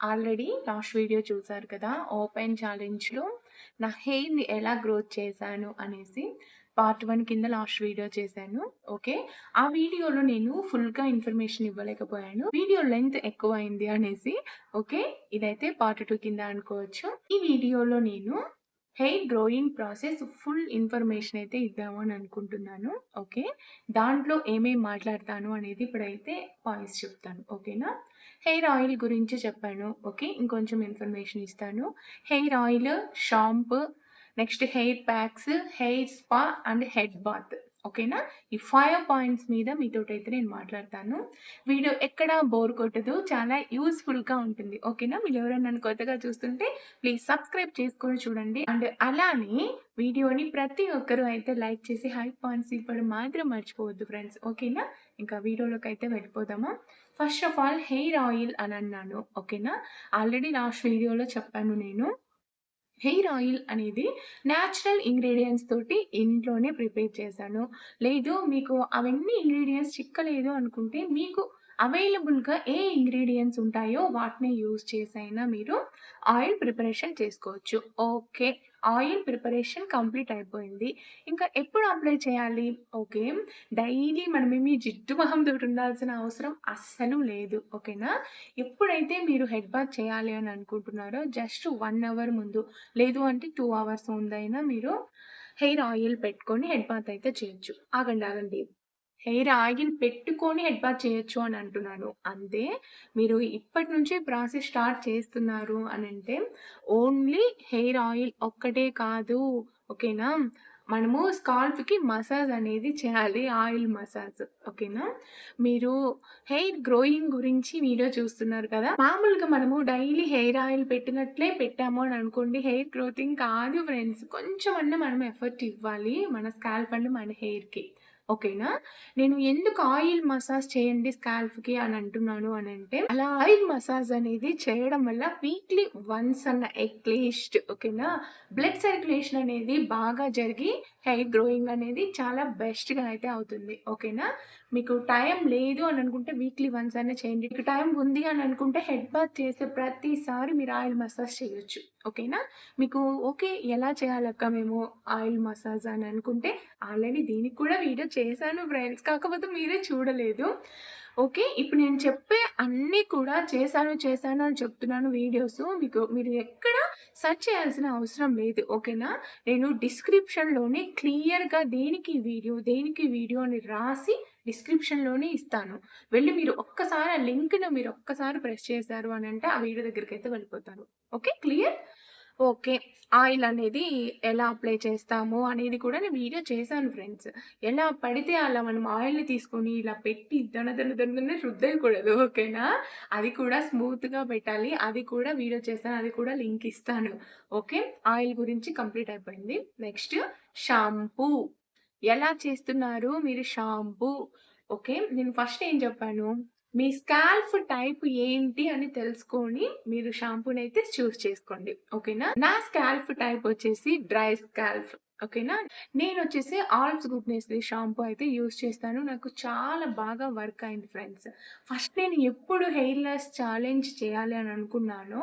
Already last video చూసారు కదా! Open ఛాలెంజ్‌లో నా హెయిర్‌ని ఎలా గ్రోత్ చేశాను అనేసి పార్ట్ వన్ కింద లాస్ట్ వీడియో చేశాను. ఓకే. ఆ వీడియోలో నేను ఫుల్‌గా ఇన్ఫర్మేషన్ ఇవ్వలేకపోయాను. వీడియో లెంత్ ఎక్కువైంది అనేసి. ఓకే. ఇదైతే పార్ట్ టూ కింద అనుకోవచ్చు. ఈ వీడియోలో నేను hair growing process full information అయితే ఇద్దాము అని అనుకుంటున్నాను. ఓకే. దాంట్లో ఏమేమి మాట్లాడతాను అనేది ఇప్పుడైతే పాయింట్స్ చెప్తాను. ఓకేనా? హెయిర్ ఆయిల్ గురించి చెప్పాను. ఓకే. ఇంకొంచెం ఇన్ఫర్మేషన్ ఇస్తాను. Hair oil, shampoo, next hair packs, hair spa and head bath. ఓకేనా? ఈ ఫైవ్ పాయింట్స్ మీద మీతోటైతే నేను మాట్లాడతాను. వీడియో ఎక్కడ బోర్ కొట్టదు. చాలా యూస్ఫుల్గా ఉంటుంది. ఓకేనా? మీరెవరైనా నన్ను కొత్తగా చూస్తుంటే ప్లీజ్ సబ్స్క్రైబ్ చేసుకొని చూడండి. అండ్ అలానే వీడియోని ప్రతి ఒక్కరూ అయితే లైక్ చేసి హై పాయింట్స్ ఇవ్వడం మాత్రం మర్చిపోవద్దు ఫ్రెండ్స్. ఓకేనా? ఇంకా వీడియోలోకి అయితే వెళ్ళిపోదామా? First of all hair oil అని అన్నాను. ఓకేనా? ఆల్రెడీ లాస్ట్ వీడియోలో చెప్పాను నేను. హెయిర్ ఆయిల్ అనేది న్యాచురల్ ఇంగ్రీడియంట్స్ తోటి ఇంట్లోనే ప్రిపేర్ చేశాను. లేదు మీకు అవన్నీ ఇంగ్రీడియంట్స్ చిక్కలేదు అనుకుంటే మీకు అవైలబుల్‌గా ఏ ఇంగ్రీడియంట్స్ ఉంటాయో వాటిని యూజ్ చేసైనా మీరు ఆయిల్ ప్రిపరేషన్ చేసుకోవచ్చు. ఓకే. ఆయిల్ ప్రిపరేషన్ కంప్లీట్ అయిపోయింది. ఇంకా ఎప్పుడు అప్లై చేయాలి? ఓకే. డైలీ మనమేమి జిడ్డు మొహంతోటి ఉండాల్సిన అవసరం అస్సలు లేదు. ఓకేనా? ఎప్పుడైతే మీరు హెడ్ బాత్ చేయాలి అని అనుకుంటున్నారో జస్ట్ వన్ అవర్ ముందు లేదు అంటే టూ అవర్స్ ముందైనా మీరు హెయిర్ ఆయిల్ పెట్టుకొని హెడ్ బాత్ అయితే చేయొచ్చు. ఆగండి. ఆగండి. హెయిర్ ఆయిల్ పెట్టుకొని హెడ్ బాత్ చేయొచ్చు అని అంటున్నాను. అంతే. మీరు ఇప్పటి నుంచి ప్రాసెస్ స్టార్ట్ చేస్తున్నారు అని అంటే ఓన్లీ హెయిర్ ఆయిల్ ఒక్కటే కాదు. ఓకేనా? మనము స్కాల్ప్‌కి మసాజ్ అనేది చేయాలి. Oil massage. ఓకేనా? మీరు హెయిర్ గ్రోయింగ్ గురించి వీడియో చూస్తున్నారు కదా! మామూలుగా మనము డైలీ హెయిర్ ఆయిల్ పెట్టినట్లే పెట్టాము అని అనుకోండి హెయిర్ గ్రోతింగ్ కాదు ఫ్రెండ్స్. కొంచెమన్నా మనం ఎఫర్ట్ ఇవ్వాలి. మన స్కాల్ప్ అండ్ మన హెయిర్‌కి. ఓకేనా? నేను ఎందుకు ఆయిల్ మసాజ్ చేయండి స్కాల్ఫ్కి అని అంటున్నాను అని అంటే అలా ఆయిల్ మసాజ్ అనేది చేయడం వల్ల వీక్లీ వన్స్ అన్న ఎక్లీస్ట్ ఓకేనా? బ్లడ్ సర్క్యులేషన్ అనేది బాగా జరిగి హెయిర్ గ్రోయింగ్ అనేది చాలా బెస్ట్‌గా అయితే అవుతుంది. ఓకేనా? మీకు టైం లేదు అని అనుకుంటే వీక్లీ వన్స్ అయినా చేయండి. మీకు టైం ఉంది అని అనుకుంటే హెడ్ బాత్ చేసే ప్రతిసారి మీరు ఆయిల్ మసాజ్ చేయొచ్చు. ఓకేనా? మీకు ఓకే. ఎలా చేయాలక్క మేము ఆయిల్ మసాజ్ అని అనుకుంటే ఆల్రెడీ దీనికి కూడా వీడియో చేశాను ఫ్రెండ్స్. కాకపోతే మీరే చూడలేదు. ఓకే. ఇప్పుడు నేను చెప్పే అన్నీ కూడా చేశాను, చేశాను అని చెప్తున్నాను వీడియోస్. మీకు మీరు ఎక్కడ సెర్చ్ చేయాల్సిన అవసరం లేదు. ఓకేనా? నేను డిస్క్రిప్షన్‌లోనే క్లియర్‌గా దేనికి వీడియో, దేనికి వీడియో అని రాసి డిస్క్రిప్షన్‌లోనే ఇస్తాను. వెళ్ళి మీరు ఒక్కసారి ఆ లింక్ను మీరు ఒక్కసారి ప్రెస్ చేశారు అని అంటే ఆ వీడియో దగ్గరికి అయితే వెళ్ళిపోతారు. ఓకే. క్లియర్? ఓకే. ఆయిల్ అనేది ఎలా అప్లై చేస్తాము అనేది కూడా నేను వీడియో చేశాను ఫ్రెండ్స్. ఎలా పడితే అలా మనం ఆయిల్‌ని తీసుకొని ఇలా పెట్టి దన దన దన రుద్దేయకూడదు. ఓకేనా? అది కూడా స్మూత్‌గా పెట్టాలి. అది కూడా వీడియో చేస్తాను అది కూడా లింక్ ఇస్తాను. ఓకే. ఆయిల్ గురించి కంప్లీట్ అయిపోయింది. Next shampoo. ఎలా చేస్తున్నారు మీరు షాంపూ? ఓకే. నేను ఫస్ట్ ఏం చెప్పాను? మీ స్కాల్ఫ్ టైప్ ఏంటి అని తెలుసుకొని మీరు షాంపూని అయితే చూస్ చేసుకోండి. ఓకేనా? నా స్కాల్ఫ్ టైప్ వచ్చేసి డ్రై స్కాల్ఫ్ ఓకేనా? నేను వచ్చేసి ఆల్స్ గుడ్నెస్ షాంపూ అయితే యూజ్ చేస్తాను. నాకు చాలా బాగా వర్క్ అయింది ఫ్రెండ్స్. ఫస్ట్ నేను ఎప్పుడు హెయిర్ లాస్ ఛాలెంజ్ చేయాలి అని అనుకున్నానో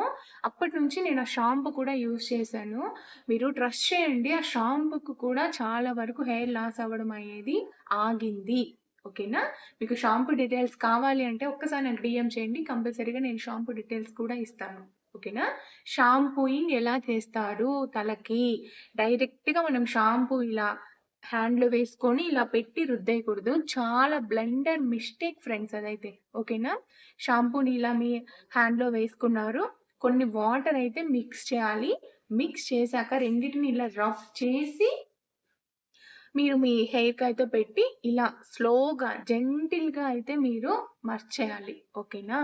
అప్పటి నుంచి నేను ఆ షాంపూ కూడా యూజ్ చేశాను. మీరు ట్రస్ట్ చేయండి. ఆ షాంపూకి కూడా చాలా వరకు హెయిర్ లాస్ అవ్వడం అయ్యేది ఆగింది. ఓకేనా? మీకు షాంపూ డీటెయిల్స్ కావాలి అంటే ఒక్కసారి నాకు డీఎం చేయండి. కంపల్సరీగా నేను షాంపూ డీటెయిల్స్ కూడా ఇస్తాను. ఓకేనా? షాంపూయింగ్ ఎలా చేస్తారు తలకి? డైరెక్ట్‌గా మనం షాంపూ ఇలా హ్యాండ్‌లో వేసుకొని ఇలా పెట్టి రుద్దేయకూడదు. చాలా బ్లండర్ మిస్టేక్ ఫ్రెండ్స్ అదైతే. ఓకేనా? షాంపూని ఇలా మీ హ్యాండ్‌లో వేసుకున్నారు. కొన్ని వాటర్ అయితే మిక్స్ చేయాలి. మిక్స్ చేశాక రెండింటిని ఇలా రఫ్ చేసి మీరు మీ హెయిర్‌కైతే పెట్టి ఇలా స్లోగా జెంటిల్‌గా అయితే మీరు మర్చేయాలి ఓకేనా?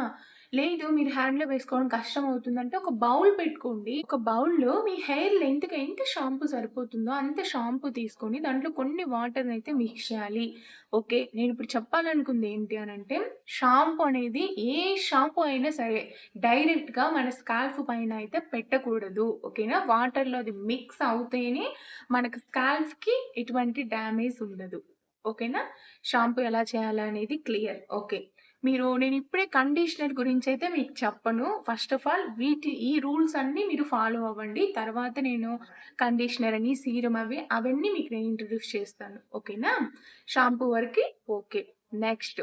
లేదు మీరు హ్యాండ్‌లో వేసుకోవడం కష్టం అవుతుందంటే ఒక బౌల్ పెట్టుకోండి. ఒక బౌల్‌లో మీ హెయిర్ లెంగ్త్‌కి ఎంత షాంపూ సరిపోతుందో అంత షాంపూ తీసుకొని దాంట్లో కొన్ని వాటర్‌ని అయితే మిక్స్ చేయాలి. ఓకే. నేను ఇప్పుడు చెప్పాలనుకుంది ఏంటి అని అంటే షాంపూ అనేది ఏ షాంపూ అయినా సరే డైరెక్ట్‌గా మన స్కాల్ఫ్ పైన అయితే పెట్టకూడదు. ఓకేనా? వాటర్‌లో అది మిక్స్ అవుతేనే మనకు స్కాల్ఫ్కి ఎటువంటి డ్యామేజ్ ఉండదు. ఓకేనా? షాంపూ ఎలా చేయాలనేది క్లియర్. ఓకే. మీరు నేను ఇప్పుడే కండిషనర్ గురించి అయితే మీకు చెప్పను. ఫస్ట్ ఆఫ్ ఆల్ వీటి ఈ రూల్స్ అన్నీ మీరు ఫాలో అవ్వండి. తర్వాత నేను కండిషనర్ అని సీరం అవి అవన్నీ మీకు నేను ఇంట్రడ్యూస్ చేస్తాను. ఓకేనా? షాంపూ వరకు ఓకే. నెక్స్ట్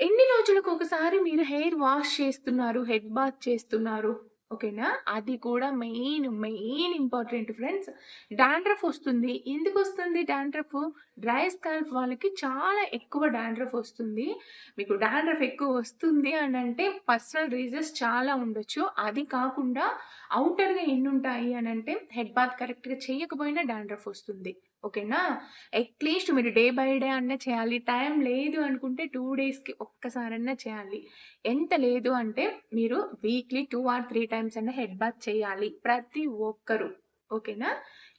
ఎన్ని రోజులకు ఒకసారి మీరు హెయిర్ వాష్ చేస్తున్నారు? హెడ్ బాత్ చేస్తున్నారు? ఓకేనా? అది కూడా main main important friends. Dandruff వస్తుంది. ఎందుకు వస్తుంది డాండ్రఫ్? డ్రై స్కాల్ఫ్ వాళ్ళకి చాలా ఎక్కువ డాండ్రఫ్ వస్తుంది. మీకు డాండ్రఫ్ ఎక్కువ వస్తుంది అని అంటే పర్సనల్ రీజన్స్ చాలా ఉండొచ్చు. అది కాకుండా అవుటర్గా ఎన్ని ఉంటాయి అని అంటే హెడ్ బాత్ కరెక్ట్గా చేయకపోయినా డాండ్రఫ్ వస్తుంది. ఓకేనా? అట్లీస్ట్ మీరు డే బై డే అన్నా చేయాలి. టైం లేదు అనుకుంటే టూ డేస్కి ఒక్కసారన్నా చేయాలి. ఎంత లేదు అంటే మీరు weekly two or three times అన్న హెడ్ బాత్ చేయాలి. ప్రతి ఒక్కరు. ఓకేనా?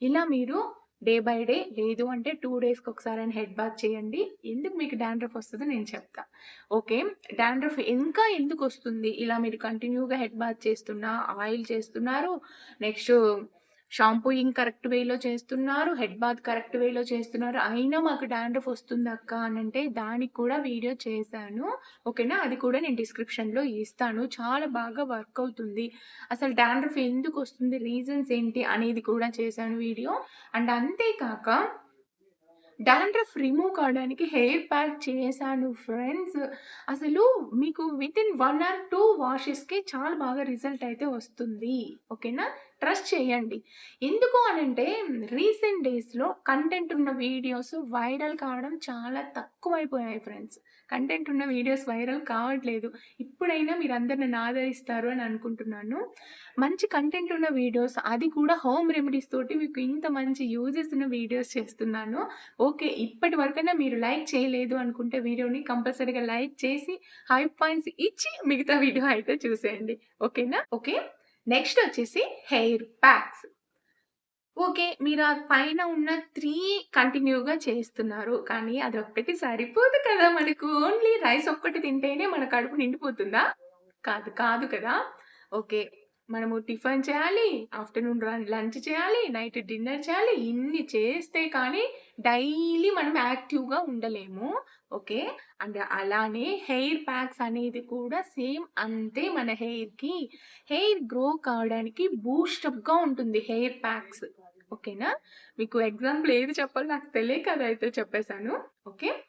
ఇలా మీరు డే బై డే లేదు అంటే టూ డేస్కి ఒకసారి అయినా హెడ్ బాత్ చేయండి. ఎందుకు మీకు డాండ్రఫ్ వస్తుందో నేను చెప్తా. ఓకే? డాండ్రఫ్ ఇంకా ఎందుకు వస్తుంది? ఇలా మీరు కంటిన్యూగా హెడ్ బాత్ చేస్తున్నా ఆయిల్ చేస్తున్నారు నెక్స్ట్ షాంపూయింగ్ కరెక్ట్ వేలో చేస్తున్నారు హెడ్ బాత్ కరెక్ట్ వేలో చేస్తున్నారు. అయినా మాకు డాండ్రఫ్ వస్తుంది అక్క అని అంటే దానికి కూడా వీడియో చేశాను. ఓకేనా? అది కూడా నేను డిస్క్రిప్షన్లో ఇస్తాను. చాలా బాగా వర్క్ అవుతుంది. అసలు డాండ్రఫ్ ఎందుకు వస్తుంది? రీజన్స్ ఏంటి? అనేది కూడా చేశాను వీడియో. అండ్ అంతేకాక డాండ్రఫ్ రిమూవ్ కావడానికి హెయిర్ ప్యాక్ చేశాను ఫ్రెండ్స్. అసలు మీకు within one or two వాషెస్కి చాలా బాగా రిజల్ట్ అయితే వస్తుంది. ఓకేనా? ట్రస్ట్ చేయండి. ఎందుకు అనంటే రీసెంట్ డేస్లో కంటెంట్ ఉన్న వీడియోస్ వైరల్ కావడం చాలా తక్కువైపోయాయి ఫ్రెండ్స్. కంటెంట్ ఉన్న వీడియోస్ వైరల్ కావట్లేదు. ఇప్పుడైనా మీరు అందరు నన్ను ఆదరిస్తారు అని అనుకుంటున్నాను. మంచి కంటెంట్ ఉన్న వీడియోస్ అది కూడా హోమ్ రెమెడీస్ తోటి మీకు ఇంత మంచి యూజెస్ ఉన్న వీడియోస్ చేస్తున్నాను. ఓకే ఇప్పటి వరకైనా మీరు లైక్ చేయలేదు అనుకుంటే వీడియోని కంపల్సరీగా లైక్ చేసి హై పాయింట్స్ ఇచ్చి మిగతా వీడియో అయితే చూసేయండి. ఓకేనా? ఓకే? నెక్స్ట్ వచ్చేసి హెయిర్ ప్యాక్స్. ఓకే మీరు ఆ పైన ఉన్న త్రీ కంటిన్యూగా చేస్తున్నారు. కానీ అది ఒక్కటి సరిపోదు కదా మనకు. ఓన్లీ రైస్ ఒక్కటి తింటేనే మన కడుపు నిండిపోతుందా? కాదు కాదు కదా. ఓకే మనము టిఫిన్ చేయాలి ఆఫ్టర్నూన్ లంచ్ చేయాలి నైట్ డిన్నర్ చేయాలి ఇన్ని చేస్తే కానీ డైలీ మనం యాక్టివ్గా ఉండలేము. ఓకే? అండ్ అలానే హెయిర్ ప్యాక్స్ అనేది కూడా సేమ్ అంతే మన హెయిర్కి. హెయిర్ గ్రో కావడానికి బూస్టప్గా ఉంటుంది హెయిర్ ప్యాక్స్. ఓకేనా? మీకు ఎగ్జాంపుల్ ఏది చెప్పాలో నాకు తెలియక అదైతే చెప్పేశాను. ఓకే?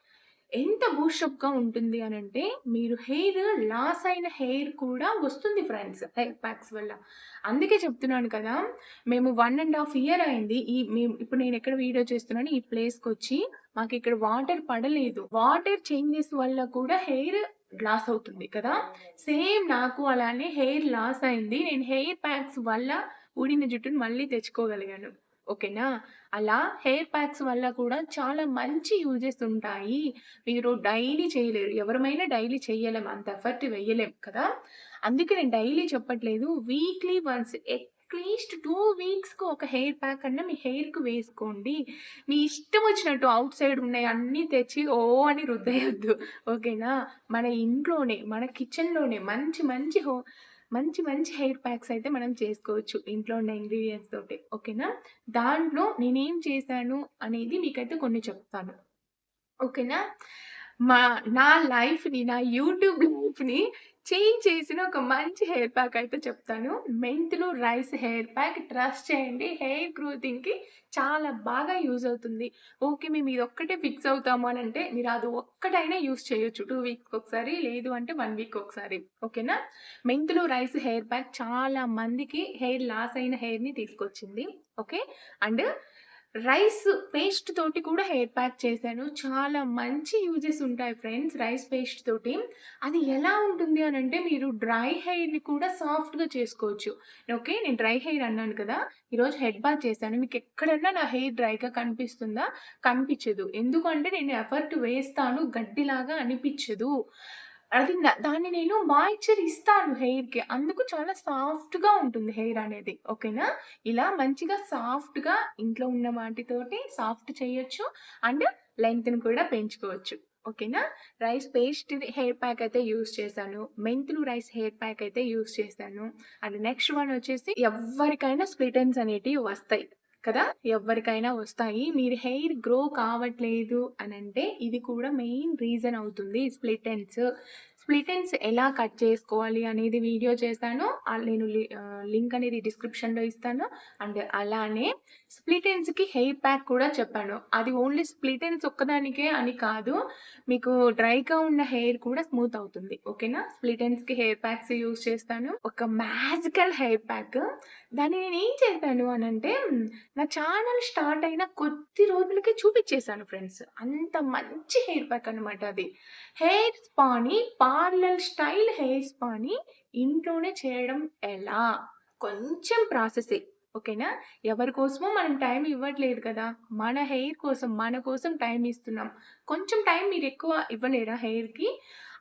ఎంత బూస్టప్గా ఉంటుంది అని అంటే మీరు హెయిర్ లాస్ అయిన హెయిర్ కూడా వస్తుంది ఫ్రెండ్స్ హెయిర్ ప్యాక్స్ వల్ల. అందుకే చెప్తున్నాను కదా మేము వన్ అండ్ హాఫ్ ఇయర్ అయింది. ఈ మేము ఇప్పుడు నేను ఎక్కడ వీడియో చేస్తున్నాను ఈ ప్లేస్కి వచ్చి మాకు ఇక్కడ వాటర్ పడలేదు. వాటర్ చేంజెస్ వల్ల కూడా హెయిర్ లాస్ అవుతుంది కదా. సేమ్ నాకు అలానే హెయిర్ లాస్ అయింది. నేను హెయిర్ ప్యాక్స్ వల్ల ఊడిన జుట్టును మళ్ళీ తెచ్చుకోగలిగాను. ఓకేనా? అలా హెయిర్ ప్యాక్స్ వల్ల కూడా చాలా మంచి యూజెస్ ఉంటాయి. మీరు డైలీ చేయలేరు. ఎవరమైనా డైలీ చేయలేం అంత ఎఫర్ట్ వేయలేం కదా? అందుకే నేను డైలీ చెప్పట్లేదు. Weekly once at least two వీక్స్కి ఒక హెయిర్ ప్యాక్ అన్న మీ హెయిర్కి వేసుకోండి. మీ ఇష్టం వచ్చినట్టు అవుట్ సైడ్ ఉన్నాయి అన్నీ తెచ్చి ఓ అని రుద్దేయద్దు. ఓకేనా? మన ఇంట్లోనే మన కిచెన్లోనే మంచి మంచి హో మంచి మంచి హెయిర్ ప్యాక్స్ అయితే మనం చేసుకోవచ్చు ఇంట్లో ఉన్న ఇంగ్రీడియంట్స్ తోటి. ఓకేనా? దాంట్లో నేనేం చేశాను అనేది మీకైతే కొన్ని చెప్తాను. ఓకేనా? మా నా లైఫ్ని నా యూట్యూబ్ లైఫ్ని చేంజ్ చేసిన ఒక మంచి హెయిర్ ప్యాక్ అయితే చెప్తాను. మెంతులు రైస్ హెయిర్ ప్యాక్ ట్రస్ట్ చేయండి. హెయిర్ గ్రోతింగ్కి చాలా బాగా యూజ్ అవుతుంది. ఓకే మేము ఇది ఒక్కటే ఫిక్స్ అవుతాము అని అంటే మీరు అది ఒక్కటైనా యూజ్ చేయొచ్చు. టూ వీక్స్ ఒకసారి లేదు అంటే వన్ వీక్ ఒకసారి. ఓకేనా? మెంతులు రైస్ హెయిర్ ప్యాక్ చాలా మందికి హెయిర్ లాస్ అయిన హెయిర్ని తీసుకొచ్చింది. ఓకే? అండ్ రైస్ పేస్ట్ తోటి కూడా హెయిర్ ప్యాక్ చేశాను. చాలా మంచి యూజెస్ ఉంటాయి ఫ్రెండ్స్ రైస్ పేస్ట్ తోటి. అది ఎలా ఉంటుంది అని అంటే మీరు డ్రై హెయిర్ని కూడా సాఫ్ట్గా చేసుకోవచ్చు. ఓకే నేను డ్రై హెయిర్ అన్నాను కదా ఈరోజు హెడ్ బాత్ చేశాను. మీకు ఎక్కడన్నా నా హెయిర్ డ్రైగా కనిపిస్తుందా? కనిపించదు. ఎందుకంటే నేను ఎఫర్ట్ వేస్తాను గడ్డిలాగా అనిపించదు. అది దాన్ని నేను మాయిశ్చర్ ఇస్తాను హెయిర్కి. అందుకు చాలా సాఫ్ట్గా ఉంటుంది హెయిర్ అనేది. ఓకేనా? ఇలా మంచిగా సాఫ్ట్గా ఇంట్లో ఉన్న వాటితోటి సాఫ్ట్ చేయొచ్చు అండ్ లెంగ్త్ని కూడా పెంచుకోవచ్చు. ఓకేనా? రైస్ పేస్ట్ హెయిర్ ప్యాక్ అయితే యూస్ చేశాను. మెంతులు రైస్ హెయిర్ ప్యాక్ అయితే యూస్ చేశాను. అండ్ నెక్స్ట్ వన్ వచ్చేసి ఎవరికైనా స్ప్లిటన్స్ అనేటివి వస్తాయి. కదా? ఎవరికైనా వస్తాయి. మీరు హెయిర్ గ్రో కావట్లేదు అని అంటే ఇది కూడా మెయిన్ రీజన్ అవుతుంది స్ప్లిట్ ఎండ్స్. స్ప్లిట్ ఎండ్స్ ఎలా కట్ చేసుకోవాలి అనేది వీడియో చేస్తాను. నేను లింక్ అనేది డిస్క్రిప్షన్‌లో ఇస్తాను. అండ్ అలానే స్ప్లిట్ హెయిర్ ప్యాక్ కూడా చెప్పాను. అది ఓన్లీ స్ప్లిట్ ఎండ్స్ ఒక్కదానికే అని కాదు. మీకు డ్రైగా ఉన్న హెయిర్ కూడా స్మూత్ అవుతుంది. ఓకేనా? స్ప్లిట్ హెయిర్ ప్యాక్స్ యూజ్ చేస్తాను. ఒక మ్యాజికల్ హెయిర్ ప్యాక్. దాన్ని నేను ఏం చేశాను అంటే నా ఛానల్ స్టార్ట్ అయిన కొద్ది రోజులకే చూపించేశాను ఫ్రెండ్స్. అంత మంచి హెయిర్ ప్యాక్ అనమాట అది. హెయిర్ స్పాని పార్లర్ స్టైల్ హెయిర్ స్పాని ఇంట్లోనే చేయడం ఎలా? కొంచెం ప్రాసెసే. ఓకేనా? ఎవరి కోసమో మనం టైం ఇవ్వట్లేదు కదా! మన హెయిర్ కోసం, మన కోసం టైం ఇస్తున్నాం. కొంచెం టైం మీరు ఎక్కువ ఇవ్వలేరా హెయిర్‌కి?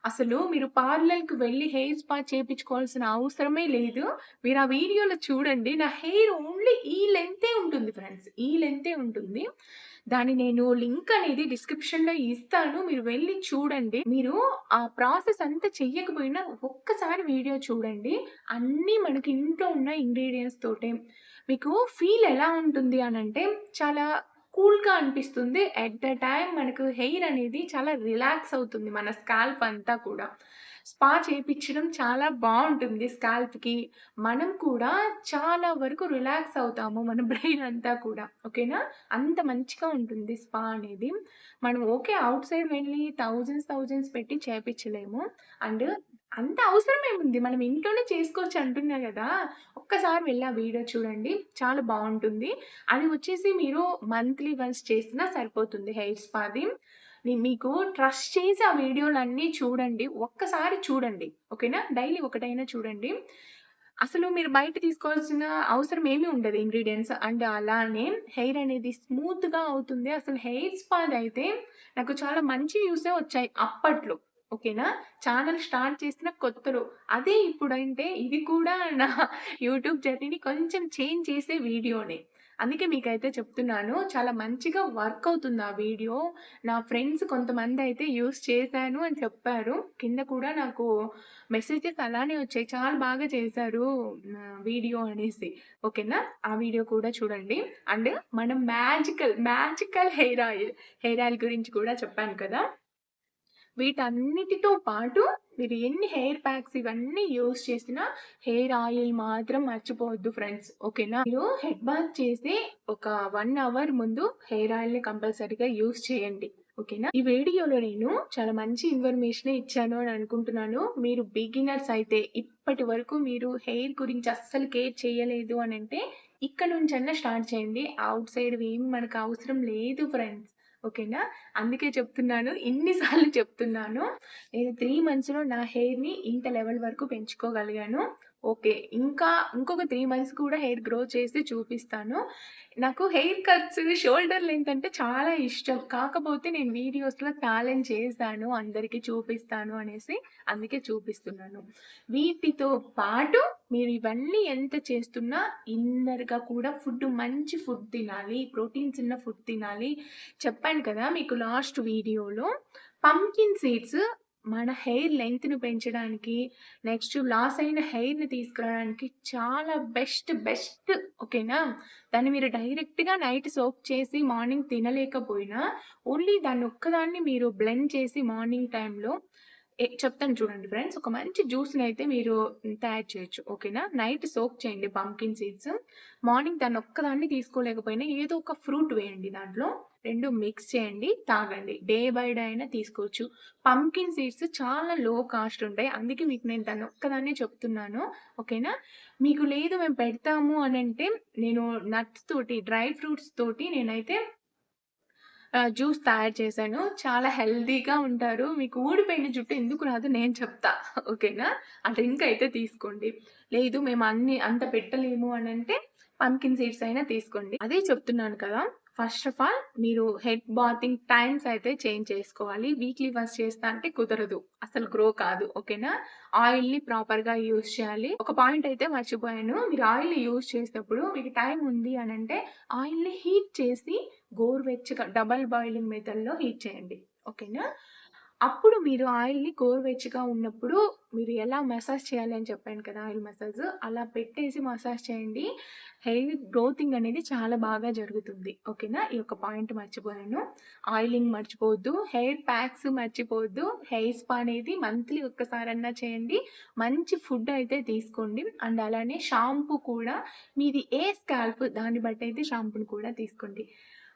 అసలు మీరు పార్లర్‌కి వెళ్ళి హెయిర్ స్పా చేయించుకోవాల్సిన అవసరమే లేదు. మీరు ఆ వీడియోలో చూడండి. నా హెయిర్ ఓన్లీ ఈ లెంతే ఉంటుంది ఫ్రెండ్స్. ఈ లెంతే ఉంటుంది. దాన్ని నేను లింక్ అనేది డిస్క్రిప్షన్‌లో ఇస్తాను. మీరు వెళ్ళి చూడండి. మీరు ఆ ప్రాసెస్ అంతా చెయ్యకపోయినా ఒక్కసారి వీడియో చూడండి. అన్నీ మనకి ఇంట్లో ఉన్న ఇంగ్రీడియంట్స్ తోటే. మీకు ఫీల్ ఎలా ఉంటుంది అని అంటే చాలా కూల్‌గా అనిపిస్తుంది. ఎట్ ద టైం మనకు హెయిర్ అనేది చాలా రిలాక్స్ అవుతుంది. మన స్కాల్ప్ అంతా కూడా. స్పా చేయించడం చాలా బాగుంటుంది స్కాల్ప్‌కి. మనం కూడా చాలా వరకు రిలాక్స్ అవుతాము. మన బ్రెయిన్ అంతా కూడా. ఓకేనా? అంత మంచిగా ఉంటుంది స్పా అనేది. మనం ఓకే అవుట్ సైడ్ వెళ్ళి థౌజండ్స్ థౌజండ్స్ పెట్టి చేయించలేము అండ్ అంత అవసరం ఏముంది? మనం ఇంట్లోనే చేసుకోవచ్చు అంటున్నా కదా ఒక్కసారి వెళ్ళా ఆ వీడియో చూడండి. చాలా బాగుంటుంది అది వచ్చేసి మీరు మంత్లీ వన్స్ చేసినా సరిపోతుంది హెయిర్ స్పాది. నేను మీకు ట్రస్ట్ చేసి ఆ వీడియోలన్నీ చూడండి. ఒక్కసారి చూడండి. ఓకేనా? డైలీ ఒకటైనా చూడండి. అసలు మీరు బయట తీసుకోవాల్సిన అవసరం ఏమీ ఉండదు ఇంగ్రీడియంట్స్ అండ్ అలానే హెయిర్ అనేది స్మూత్‌గా అవుతుంది. అసలు హెయిర్ స్పాదయితే నాకు చాలా మంచి యూసే వచ్చాయి అప్పట్లో. ఓకేనా? ఛానల్ స్టార్ట్ చేసిన కొత్తలో. అదే ఇప్పుడంటే ఇది కూడా నా యూట్యూబ్ జర్నీని కొంచెం చేంజ్ చేసే వీడియోనే. అందుకే మీకైతే చెప్తున్నాను. చాలా మంచిగా వర్క్ అవుతుంది ఆ వీడియో. నా ఫ్రెండ్స్ కొంతమంది అయితే యూస్ చేశాను అని చెప్పారు. కింద కూడా నాకు మెసేజెస్ అలానే వచ్చాయి. చాలా బాగా చేశారు వీడియో అనేసి. ఓకేనా? ఆ వీడియో కూడా చూడండి. అండ్ మనం magical, magical hair oil, hair oil గురించి కూడా చెప్పాను కదా! వీటన్నిటితో పాటు మీరు ఎన్ని హెయిర్ ప్యాక్స్ ఇవన్నీ యూజ్ చేసినా హెయిర్ ఆయిల్ మాత్రం మర్చిపోవద్దు ఫ్రెండ్స్. ఓకేనా? మీరు హెడ్ బాత్ చేసి ఒక వన్ అవర్ ముందు హెయిర్ ఆయిల్‌ని కంపల్సరీగా యూజ్ చేయండి. ఓకేనా? ఈ వీడియోలో నేను చాలా మంచి ఇన్ఫర్మేషన్ ఇచ్చాను అని అనుకుంటున్నాను. మీరు బిగినర్స్ అయితే ఇప్పటి వరకు మీరు హెయిర్ గురించి అస్సలు కేర్ చేయలేదు అని అంటే ఇక్కడ నుంచన్నా స్టార్ట్ చేయండి. అవుట్ సైడ్ ఏమి మనకు అవసరం లేదు ఫ్రెండ్స్. ఓకేనా? అందుకే చెప్తున్నాను. ఇన్నిసార్లు చెప్తున్నాను. నేను త్రీ మంత్స్‌లో నా హెయిర్‌ని ఇంత లెవెల్ వరకు పెంచుకోగలిగాను. ఓకే. ఇంకా ఇంకొక త్రీ మంత్స్ కూడా హెయిర్ గ్రో చేసి చూపిస్తాను. నాకు హెయిర్ కట్స్, షోల్డర్ లెంత్ అంటే చాలా ఇష్టం. కాకపోతే నేను వీడియోస్‌లో ఛాలెంజ్ చేశాను. అందరికీ చూపిస్తాను అనేసి. అందుకే చూపిస్తున్నాను. వీటితో పాటు మీరు ఇవన్నీ ఎంత చేస్తున్నా ఇన్నర్‌గా కూడా ఫుడ్ మంచి ఫుడ్ తినాలి. ప్రోటీన్స్ ఉన్న ఫుడ్ తినాలి. చెప్పాను కదా! మీకు లాస్ట్ వీడియోలో పంకిన్ సీడ్స్ మన హెయిర్ లెంగ్త్‌ని పెంచడానికి, నెక్స్ట్ లాస్ అయిన హెయిర్‌ని తీసుకురావడానికి చాలా బెస్ట్, బెస్ట్ ఓకేనా? దాన్ని మీరు డైరెక్ట్‌గా నైట్ సోక్ చేసి మార్నింగ్ తినలేకపోయినా ఓన్లీ దాన్ని ఒక్కదాన్ని మీరు బ్లెండ్ చేసి మార్నింగ్ టైంలో చెప్తాను చూడండి ఫ్రెండ్స్. ఒక మంచి జ్యూస్ని అయితే మీరు తయారు చేయొచ్చు. ఓకేనా? నైట్ సోక్ చేయండి పంకిన్ సీడ్స్. మార్నింగ్ దాన్ని ఒక్కదాన్ని తీసుకోలేకపోయినా ఏదో ఒక ఫ్రూట్ వేయండి దాంట్లో. రెండు మిక్స్ చేయండి. తాగండి. డే బై డే అయినా తీసుకోవచ్చు. పంకిన్ సీడ్స్ చాలా లో కాస్ట్ ఉంటాయి. అందుకే మీకు నేను దాన్ని ఒక్కదాన్నే చెప్తున్నాను. ఓకేనా? మీకు లేదు మేము పెడతాము అని అంటే నేను నట్స్ తోటి, డ్రై ఫ్రూట్స్ తోటి నేనైతే జ్యూస్ తయారు చేశాను. చాలా హెల్దీగా ఉంటారు. మీకు ఊడిపోయిన జుట్టు ఎందుకు రాదు నేను చెప్తా. ఓకేనా? ఆ డ్రింక్ అయితే తీసుకోండి. లేదు మేము అన్ని అంత పెట్టలేము అని అంటే పంకిన్ సీడ్స్ అయినా తీసుకోండి. అదే చెప్తున్నాను కదా! ఫస్ట్ ఆఫ్ ఆల్ మీరు హెడ్ బాతింగ్ టైమ్స్ అయితే చేంజ్ చేసుకోవాలి. వీక్లీ వన్స్ చేస్తా అంటే కుదరదు. అసలు గ్రో కాదు. ఓకేనా? ఆయిల్‌ని ప్రాపర్‌గా యూజ్ చేయాలి. ఒక పాయింట్ అయితే మర్చిపోయాను. మీరు ఆయిల్‌ని యూజ్ చేసేటప్పుడు మీకు టైం ఉంది అని అంటే ఆయిల్‌ని హీట్ చేసి గోరువెచ్చగా డబల్ బాయిలింగ్ మెథడ్‌లో హీట్ చేయండి. ఓకేనా? అప్పుడు మీరు ఆయిల్‌ని గోరువెచ్చగా ఉన్నప్పుడు మీరు ఎలా మసాజ్ చేయాలి అని చెప్పాను కదా! Oil massage. అలా పెట్టేసి మసాజ్ చేయండి. హెయిర్ గ్రోతింగ్ అనేది చాలా బాగా జరుగుతుంది. ఓకేనా? ఈ యొక్క పాయింట్ మర్చిపోయాను. ఆయిలింగ్ మర్చిపోవద్దు. హెయిర్ ప్యాక్స్ మర్చిపోవద్దు. హెయిర్ స్పా అనేది మంత్లీ ఒక్కసారన్నా చేయండి. మంచి ఫుడ్ అయితే తీసుకోండి. అండ్ అలానే షాంపూ కూడా మీది ఏ స్కాల్ప్ దాన్ని బట్టి అయితే షాంపూని కూడా తీసుకోండి.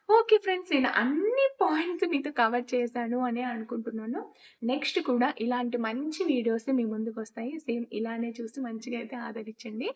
Okay friends. నేను అన్ని పాయింట్స్ మీతో కవర్ చేశాను అని అనుకుంటున్నాను. నెక్స్ట్ కూడా ఇలాంటి మంచి వీడియోస్ మీ ముందుకు వస్తాయి సేమ్ ఇలానే చూసి మంచిగా అయితే ఆదరించండి.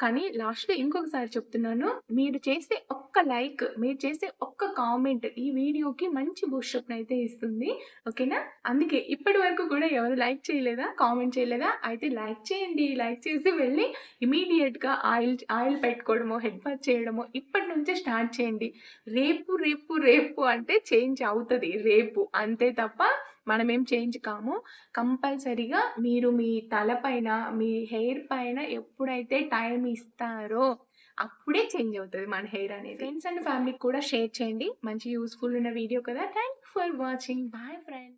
కానీ లాస్ట్‌లో ఇంకొకసారి చెప్తున్నాను. మీరు చేసే ఒక్క లైక్, మీరు చేసే ఒక్క కామెంట్ ఈ వీడియోకి మంచి బూస్టప్‌నయితే ఇస్తుంది. ఓకేనా? అందుకే ఇప్పటి వరకు కూడా ఎవరు లైక్ చేయలేదా? కామెంట్ చేయలేదా? అయితే లైక్ చేయండి. లైక్ చేసి వెళ్ళి ఇమీడియట్గా ఆయిల్ ఆయిల్ పెట్టుకోవడమో, హెడ్ బాత్ చేయడమో ఇప్పటి నుంచే స్టార్ట్ చేయండి. రేపు, రేపు, రేపు అంటే చేంజ్ అవుతుంది రేపు. అంతే తప్ప మనమేం చేంజ్ కాము. కంపల్సరీగా మీరు మీ తలపైన మీ హెయిర్ పైన ఎప్పుడైతే టైం ఇస్తారో అప్పుడే చేంజ్ అవుతుంది మన హెయిర్ అనేది. ఫ్రెండ్స్ అండ్ ఫ్యామిలీకి కూడా షేర్ చేయండి. మంచి యూస్ఫుల్ ఉన్న వీడియో కదా! Thank for watching. Bye friends.